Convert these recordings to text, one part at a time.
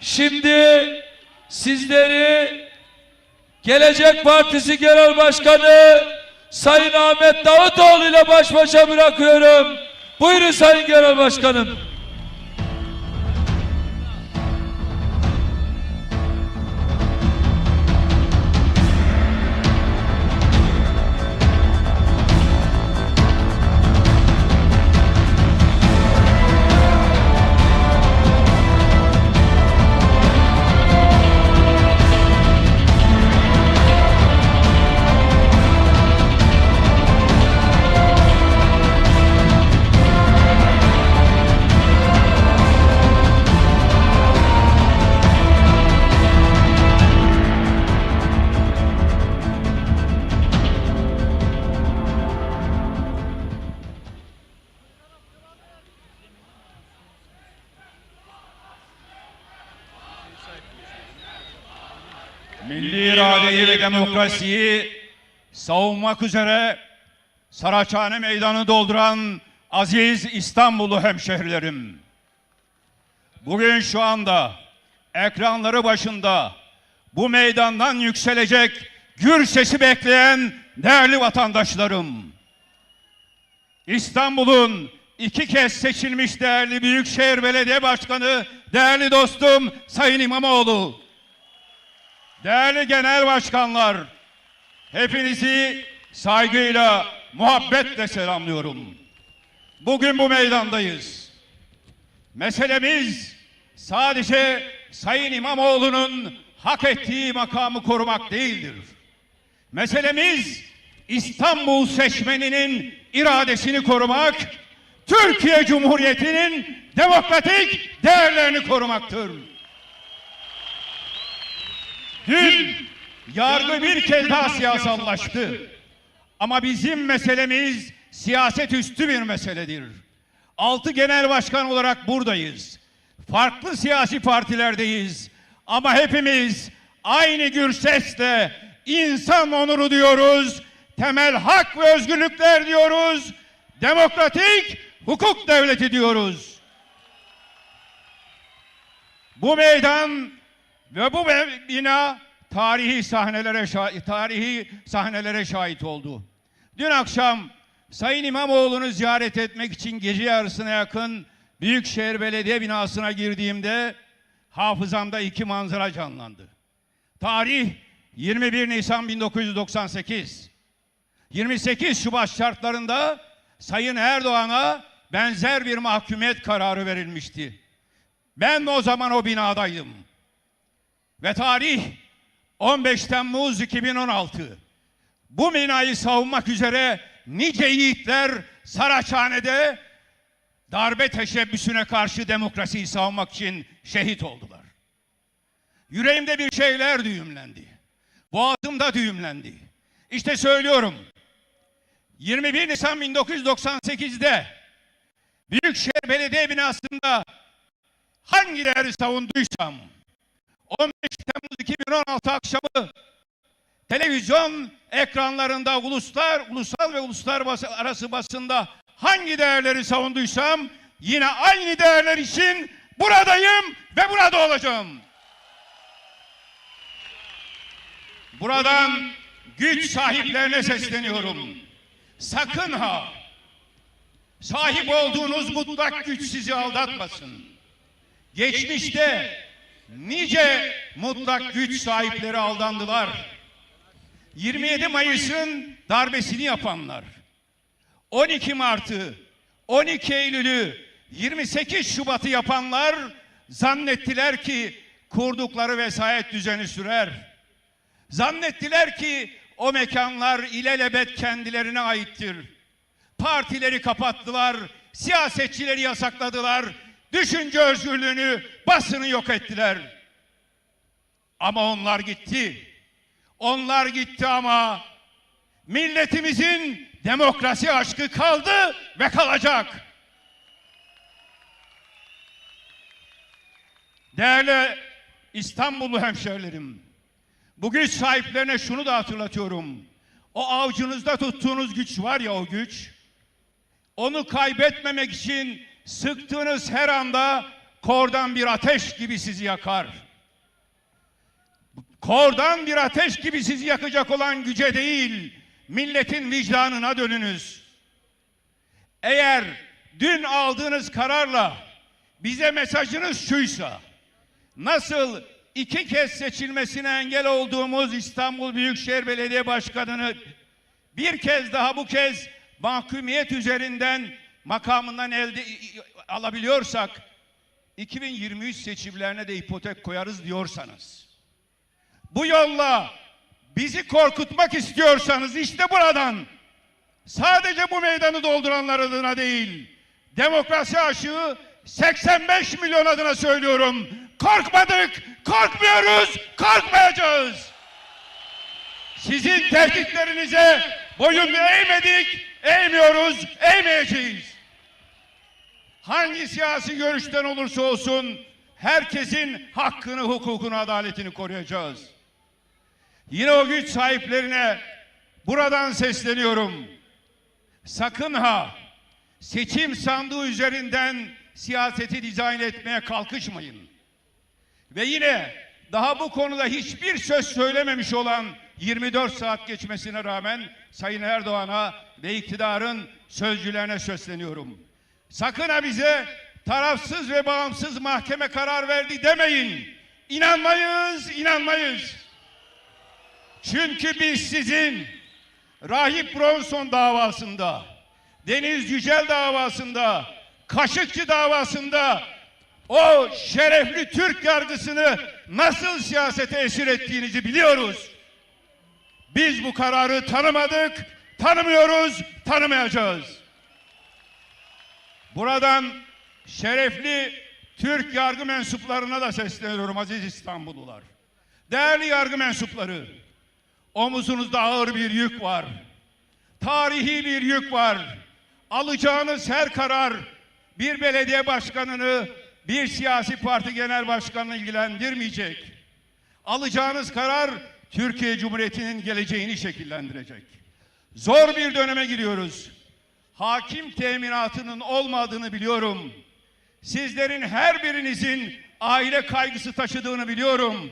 Şimdi sizleri Gelecek Partisi Genel Başkanı Sayın Ahmet Davutoğlu ile baş başa bırakıyorum. Buyurun Sayın Genel Başkanım. Demokrasiyi savunmak üzere Saraçhane meydanı dolduran aziz İstanbullu hemşehrilerim. Bugün şu anda ekranları başında bu meydandan yükselecek gür sesi bekleyen değerli vatandaşlarım. İstanbul'un iki kez seçilmiş değerli Büyükşehir Belediye Başkanı, değerli dostum Sayın İmamoğlu. Değerli genel başkanlar, hepinizi saygıyla, muhabbetle selamlıyorum. Bugün bu meydandayız. Meselemiz sadece Sayın İmamoğlu'nun hak ettiği makamı korumak değildir. Meselemiz İstanbul seçmeninin iradesini korumak, Türkiye Cumhuriyeti'nin demokratik değerlerini korumaktır. Dün yargı bir kez daha siyasallaştı. Ama bizim meselemiz siyaset üstü bir meseledir. Altı genel başkan olarak buradayız. Farklı siyasi partilerdeyiz. Ama hepimiz aynı gür sesle insan onuru diyoruz. Temel hak ve özgürlükler diyoruz. Demokratik hukuk devleti diyoruz. Bu meydan ve bu bina tarihi sahnelere tarihi sahnelere şahit oldu. Dün akşam Sayın İmamoğlu'nu ziyaret etmek için gece yarısına yakın Büyükşehir Belediye binasına girdiğimde hafızamda iki manzara canlandı. Tarih 21 Nisan 1998. 28 Şubat şartlarında Sayın Erdoğan'a benzer bir mahkumiyet kararı verilmişti. Ben de o zaman o binadaydım. Ve tarih 15 Temmuz 2016. Bu binayı savunmak üzere nice yiğitler Saraçhane'de darbe teşebbüsüne karşı demokrasiyi savunmak için şehit oldular. Yüreğimde bir şeyler düğümlendi. Boğazımda düğümlendi. İşte söylüyorum. 21 Nisan 1998'de Büyükşehir Belediye binasında hangi değeri savunduysam 15 Temmuz 2016 akşamı televizyon ekranlarında uluslar, ulusal ve uluslararası basında hangi değerleri savunduysam yine aynı değerler için buradayım ve burada olacağım. Buradan güç sahiplerine sesleniyorum. Sakın ha sahip olduğunuz mutlak güç sizi aldatmasın. Geçmişte nice mutlak güç sahipleri aldandılar. 27 Mayıs'ın darbesini yapanlar, 12 Mart'ı, 12 Eylül'ü, 28 Şubat'ı yapanlar zannettiler ki kurdukları vesayet düzeni sürer. Zannettiler ki o mekanlar ilelebet kendilerine aittir. Partileri kapattılar, siyasetçileri yasakladılar, düşünce özgürlüğünü, basını yok ettiler. Ama onlar gitti. Onlar gitti ama milletimizin demokrasi aşkı kaldı ve kalacak. Değerli İstanbullu hemşehrilerim, bu güç sahiplerine şunu da hatırlatıyorum. O avucunuzda tuttuğunuz güç var ya o güç, onu kaybetmemek için sıktığınız her anda kordan bir ateş gibi sizi yakar. Kordan bir ateş gibi sizi yakacak olan güce değil, milletin vicdanına dönünüz. Eğer dün aldığınız kararla bize mesajınız şuysa, nasıl iki kez seçilmesine engel olduğumuz İstanbul Büyükşehir Belediye Başkanı'nı bir kez daha bu kez mahkumiyet üzerinden makamından elde alabiliyorsak 2023 seçimlerine de ipotek koyarız diyorsanız bu yolla bizi korkutmak istiyorsanız işte buradan sadece bu meydanı dolduranlar adına değil demokrasi aşığı 85 milyon adına söylüyorum. Korkmadık, korkmuyoruz, korkmayacağız. Sizin tehditlerinize boyun eğmedik, eğmiyoruz, eğmeyeceğiz. Hangi siyasi görüşten olursa olsun herkesin hakkını, hukukunu, adaletini koruyacağız. Yine o güç sahiplerine buradan sesleniyorum. Sakın ha seçim sandığı üzerinden siyaseti dizayn etmeye kalkışmayın. Ve yine daha bu konuda hiçbir söz söylememiş olan 24 saat geçmesine rağmen Sayın Erdoğan'a ve iktidarın sözcülerine sesleniyorum. Sakın ha bize tarafsız ve bağımsız mahkeme karar verdi demeyin. İnanmayız, inanmayız. Çünkü biz sizin Rahip Bronson davasında, Deniz Yücel davasında, Kaşıkçı davasında o şerefli Türk yargısını nasıl siyasete esir ettiğinizi biliyoruz. Biz bu kararı tanımadık, tanımıyoruz, tanımayacağız. Buradan şerefli Türk yargı mensuplarına da sesleniyorum aziz İstanbullular. Değerli yargı mensupları, omuzunuzda ağır bir yük var. Tarihi bir yük var. Alacağınız her karar bir belediye başkanını, bir siyasi parti genel başkanını ilgilendirmeyecek. Alacağınız karar Türkiye Cumhuriyeti'nin geleceğini şekillendirecek. Zor bir döneme giriyoruz. Hakim teminatının olmadığını biliyorum. Sizlerin her birinizin aile kaygısı taşıdığını biliyorum.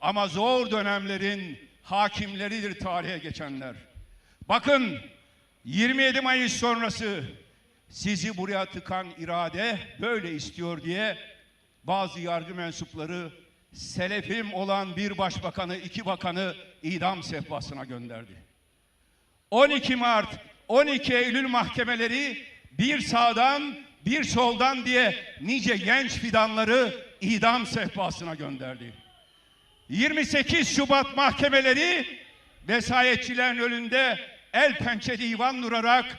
Ama zor dönemlerin hakimleridir tarihe geçenler. Bakın 27 Mayıs sonrası sizi buraya tıkan irade böyle istiyor diye bazı yargı mensupları selefim olan bir başbakanı, iki bakanı idam sehpasına gönderdi. 12 Mart, 12 Eylül mahkemeleri bir sağdan bir soldan diye nice genç fidanları idam sehpasına gönderdi. 28 Şubat mahkemeleri vesayetçilerin önünde el pençe divan durarak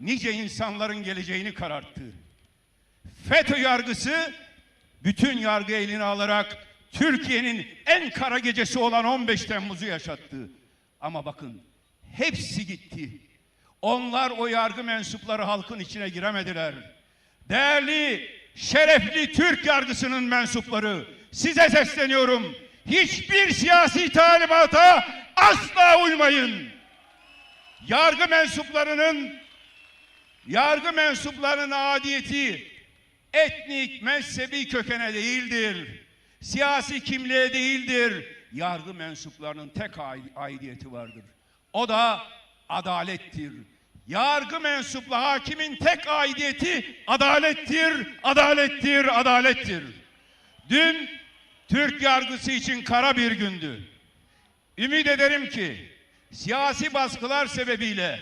nice insanların geleceğini kararttı. FETÖ yargısı bütün yargı eline alarak Türkiye'nin en kara gecesi olan 15 Temmuz'u yaşattı. Ama bakın hepsi gitti. Onlar o yargı mensupları halkın içine giremediler. Değerli, şerefli Türk yargısının mensupları size sesleniyorum. Hiçbir siyasi talimata asla uymayın. Yargı mensuplarının yargı mensuplarının adiyeti etnik, mezhebi kökene değildir. Siyasi kimliğe değildir. Yargı mensuplarının tek ai- aidiyeti vardır. O da adalettir. Yargı mensuplu hakimin tek aidiyeti adalettir, adalettir, adalettir. Dün Türk yargısı için kara bir gündü. Ümit ederim ki siyasi baskılar sebebiyle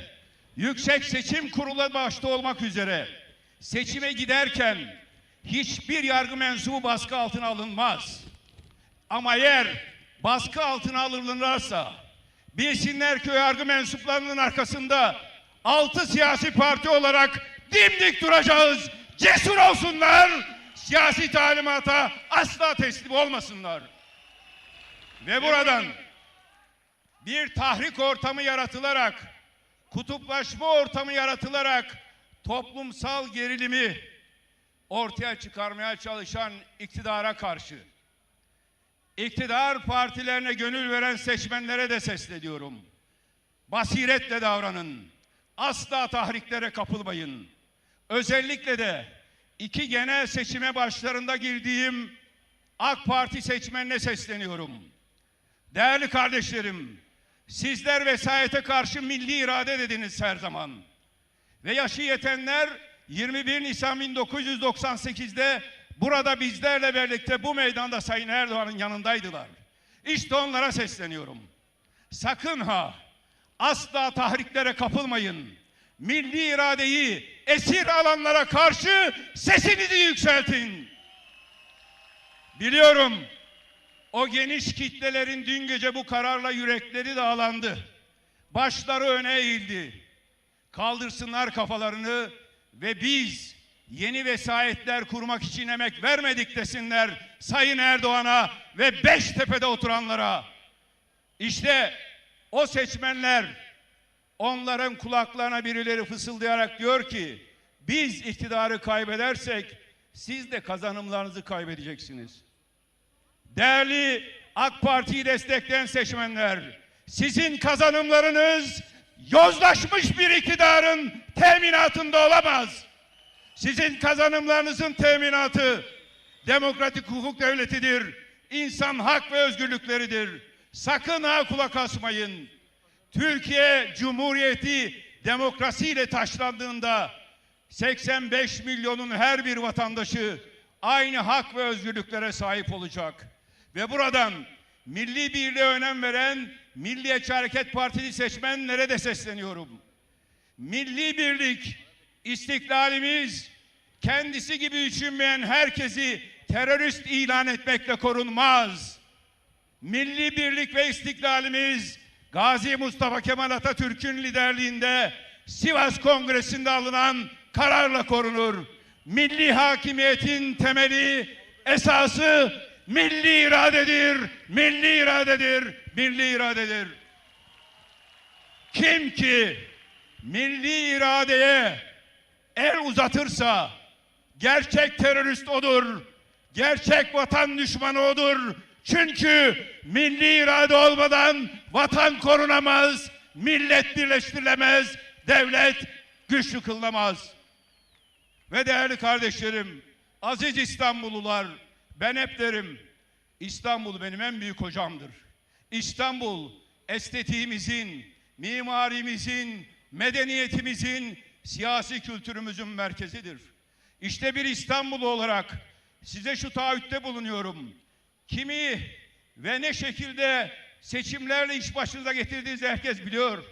Yüksek Seçim Kurulu başta olmak üzere seçime giderken hiçbir yargı mensubu baskı altına alınmaz. Ama eğer baskı altına alınırlarsa bilsinler ki yargı mensuplarının arkasında altı siyasi parti olarak dimdik duracağız. Cesur olsunlar. Siyasi talimata asla teslim olmasınlar. Ve buradan bir tahrik ortamı yaratılarak, kutuplaşma ortamı yaratılarak toplumsal gerilimi ortaya çıkarmaya çalışan iktidara karşı iktidar partilerine gönül veren seçmenlere de sesleniyorum. Basiretle davranın. Asla tahriklere kapılmayın. Özellikle de iki genel seçime başlarında girdiğim AK Parti seçmenine sesleniyorum. Değerli kardeşlerim, sizler vesayete karşı milli irade dediniz her zaman. Ve yaşı yetenler 21 Nisan 1998'de burada bizlerle birlikte bu meydanda Sayın Erdoğan'ın yanındaydılar. İşte onlara sesleniyorum. Sakın ha asla tahriklere kapılmayın. Milli iradeyi esir alanlara karşı sesinizi yükseltin. Biliyorum o geniş kitlelerin dün gece bu kararla yürekleri dağlandı. Başları öne eğildi. Kaldırsınlar kafalarını ve biz yeni vesayetler kurmak için emek vermedik desinler Sayın Erdoğan'a ve Beştepe'de oturanlara. İşte o seçmenler onların kulaklarına birileri fısıldayarak diyor ki biz iktidarı kaybedersek siz de kazanımlarınızı kaybedeceksiniz. Değerli AK Parti'yi destekleyen seçmenler, sizin kazanımlarınız yozlaşmış bir iktidarın teminatında olamaz. Sizin kazanımlarınızın teminatı demokratik hukuk devletidir. İnsan hak ve özgürlükleridir. Sakın ha kulak asmayın. Türkiye Cumhuriyeti demokrasiyle taşlandığında 85 milyonun her bir vatandaşı aynı hak ve özgürlüklere sahip olacak. Ve buradan milli birliğe önem veren Milliyetçi Hareket Partili seçmenlere de sesleniyorum. Milli birlik, istiklalimiz kendisi gibi düşünmeyen herkesi terörist ilan etmekle korunmaz. Milli birlik ve istiklalimiz Gazi Mustafa Kemal Atatürk'ün liderliğinde Sivas Kongresi'nde alınan kararla korunur. Milli hakimiyetin temeli, esası milli iradedir, milli iradedir, milli iradedir. Kim ki milli iradeye el uzatırsa gerçek terörist odur. Gerçek vatan düşmanı odur. Çünkü milli irade olmadan vatan korunamaz, millet birleştirilemez, devlet güçlü kılınamaz. Ve değerli kardeşlerim, aziz İstanbullular, ben hep derim, İstanbul benim en büyük hocamdır. İstanbul, estetiğimizin, mimarimizin, medeniyetimizin, siyasi kültürümüzün merkezidir. İşte bir İstanbullu olarak size şu taahhütte bulunuyorum. Kimi ve ne şekilde seçimlerle iş başınıza getirdiğinizi herkes biliyor.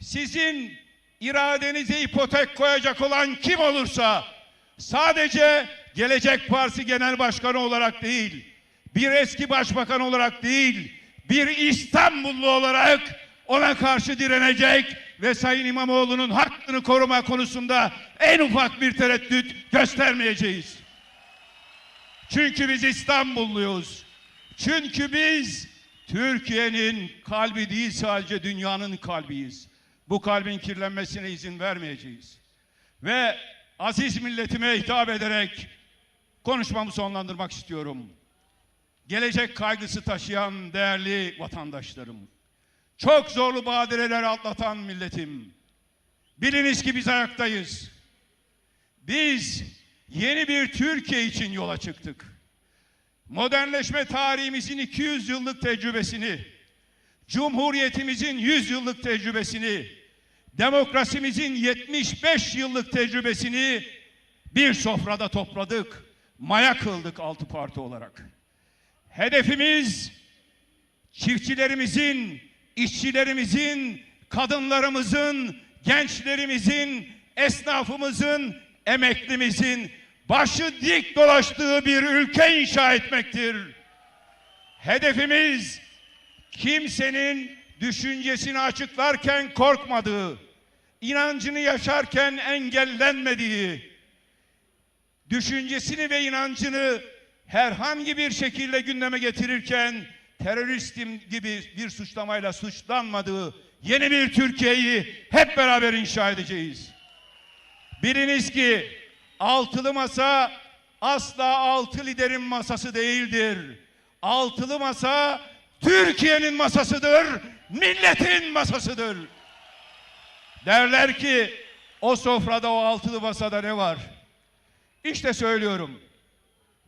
Sizin iradenize ipotek koyacak olan kim olursa sadece Gelecek Partisi Genel Başkanı olarak değil, bir eski başbakan olarak değil, bir İstanbullu olarak ona karşı direnecek ve Sayın İmamoğlu'nun hakkını koruma konusunda en ufak bir tereddüt göstermeyeceğiz. Çünkü biz İstanbulluyuz. Çünkü biz Türkiye'nin kalbi değil sadece dünyanın kalbiyiz. Bu kalbin kirlenmesine izin vermeyeceğiz. Ve aziz milletime hitap ederek konuşmamı sonlandırmak istiyorum. Gelecek kaygısı taşıyan değerli vatandaşlarım. Çok zorlu badireler atlatan milletim. Biliniz ki biz ayaktayız. Biz yeni bir Türkiye için yola çıktık. Modernleşme tarihimizin 200 yıllık tecrübesini, Cumhuriyetimizin 100 yıllık tecrübesini, demokrasimizin 75 yıllık tecrübesini bir sofrada topladık. Maya kıldık altı parti olarak. Hedefimiz çiftçilerimizin, işçilerimizin, kadınlarımızın, gençlerimizin, esnafımızın, emeklimizin başı dik dolaştığı bir ülke inşa etmektir. Hedefimiz kimsenin düşüncesini açıklarken korkmadığı, inancını yaşarken engellenmediği, düşüncesini ve inancını herhangi bir şekilde gündeme getirirken teröristim gibi bir suçlamayla suçlanmadığı yeni bir Türkiye'yi hep beraber inşa edeceğiz. Biliniz ki altılı masa asla altı liderin masası değildir. Altılı masa Türkiye'nin masasıdır, milletin masasıdır. Derler ki o sofrada o altılı masada ne var? İşte söylüyorum.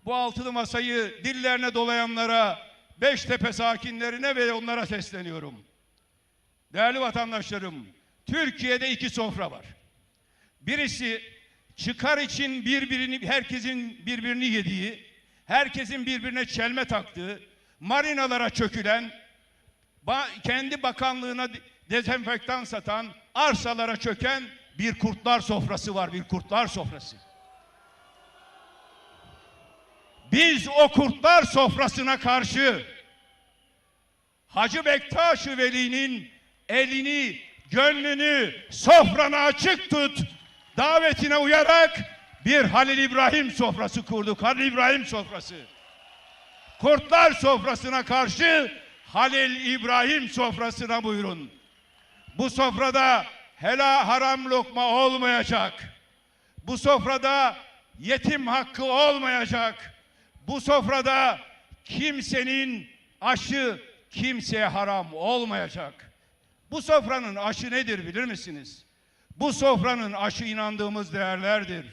Bu altılı masayı dillerine dolayanlara, Beştepe sakinlerine ve onlara sesleniyorum. Değerli vatandaşlarım, Türkiye'de iki sofra var. Birisi çıkar için birbirini, herkesin birbirini yediği, herkesin birbirine çelme taktığı, marinalara çökülen, kendi bakanlığına de- dezenfektan satan, arsalara çöken bir kurtlar sofrası var, bir kurtlar sofrası. Biz o kurtlar sofrasına karşı Hacı Bektaş Veli'nin elini, gönlünü sofrana açık tut davetine uyarak bir Halil İbrahim sofrası kurduk. Halil İbrahim sofrası. Kurtlar sofrasına karşı Halil İbrahim sofrasına buyurun. Bu sofrada helal haram lokma olmayacak. Bu sofrada yetim hakkı olmayacak. Bu sofrada kimsenin aşı kimseye haram olmayacak. Bu sofranın aşı nedir bilir misiniz? Bu sofranın aşı inandığımız değerlerdir.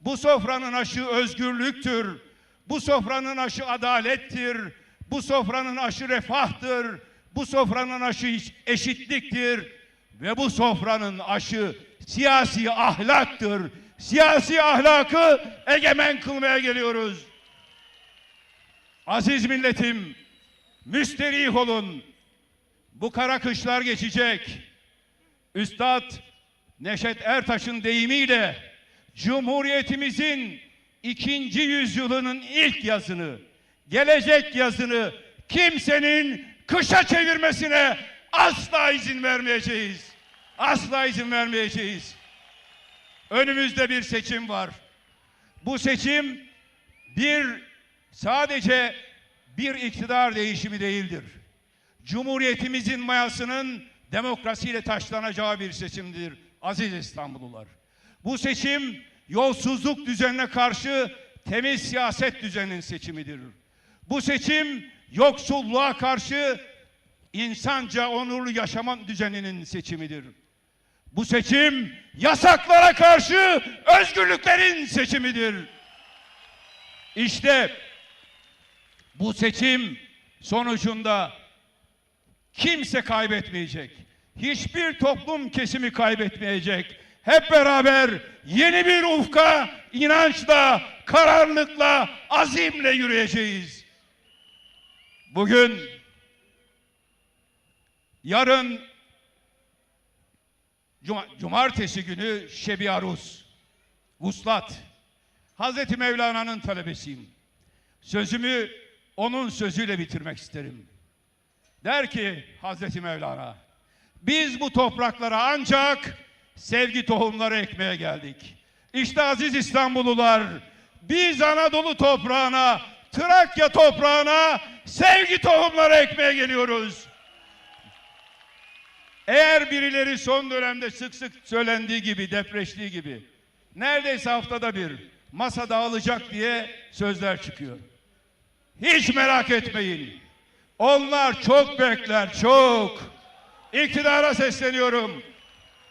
Bu sofranın aşı özgürlüktür. Bu sofranın aşı adalettir. Bu sofranın aşı refahtır. Bu sofranın aşı eşitliktir. Ve bu sofranın aşı siyasi ahlaktır. Siyasi ahlakı egemen kılmaya geliyoruz. Aziz milletim, müsterih olun. Bu kara kışlar geçecek. Üstad Neşet Ertaş'ın deyimiyle Cumhuriyetimizin ikinci yüzyılının ilk yazını, gelecek yazını kimsenin kışa çevirmesine asla izin vermeyeceğiz. Asla izin vermeyeceğiz. Önümüzde bir seçim var. Bu seçim bir sadece bir iktidar değişimi değildir. Cumhuriyetimizin mayasının demokrasiyle taşlanacağı bir seçimdir aziz İstanbullular. Bu seçim yolsuzluk düzenine karşı temiz siyaset düzeninin seçimidir. Bu seçim yoksulluğa karşı insanca onurlu yaşama düzeninin seçimidir. Bu seçim yasaklara karşı özgürlüklerin seçimidir. İşte bu seçim sonucunda kimse kaybetmeyecek. Hiçbir toplum kesimi kaybetmeyecek. Hep beraber yeni bir ufka inançla, kararlılıkla, azimle yürüyeceğiz. Bugün yarın Cuma- cumartesi günü Şebi Aruz, Vuslat. Hazreti Mevlana'nın talebesiyim. Sözümü onun sözüyle bitirmek isterim. Der ki Hazreti Mevlana, biz bu topraklara ancak sevgi tohumları ekmeye geldik. İşte aziz İstanbullular, biz Anadolu toprağına, Trakya toprağına sevgi tohumları ekmeye geliyoruz. Eğer birileri son dönemde sık sık söylendiği gibi, depreştiği gibi, neredeyse haftada bir masa dağılacak diye sözler çıkıyor. Hiç merak etmeyin. Onlar çok bekler, çok. İktidara sesleniyorum.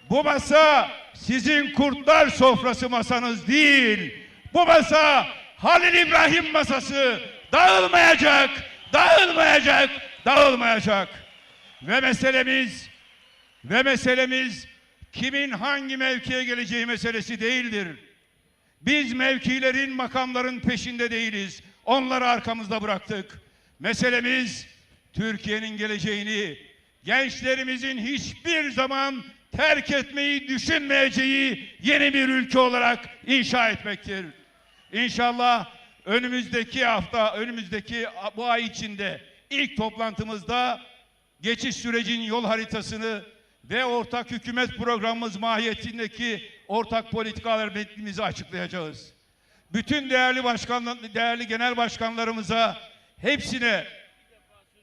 Bu masa sizin kurtlar sofrası masanız değil. Bu masa Halil İbrahim masası. Dağılmayacak, dağılmayacak, dağılmayacak. Ve meselemiz ve meselemiz kimin hangi mevkiye geleceği meselesi değildir. Biz mevkilerin, makamların peşinde değiliz. Onları arkamızda bıraktık. Meselemiz Türkiye'nin geleceğini, gençlerimizin hiçbir zaman terk etmeyi düşünmeyeceği yeni bir ülke olarak inşa etmektir. İnşallah önümüzdeki hafta, önümüzdeki bu ay içinde ilk toplantımızda geçiş sürecin yol haritasını ve ortak hükümet programımız mahiyetindeki ortak politikalar metnimizi açıklayacağız. Bütün değerli başkan, değerli genel başkanlarımıza hepsine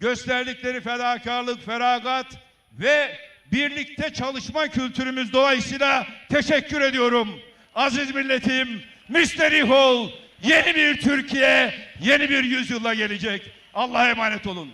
gösterdikleri fedakarlık, feragat ve birlikte çalışma kültürümüz dolayısıyla teşekkür ediyorum. Aziz milletim, müsterih ol. Yeni bir Türkiye, yeni bir yüzyılla gelecek. Allah'a emanet olun.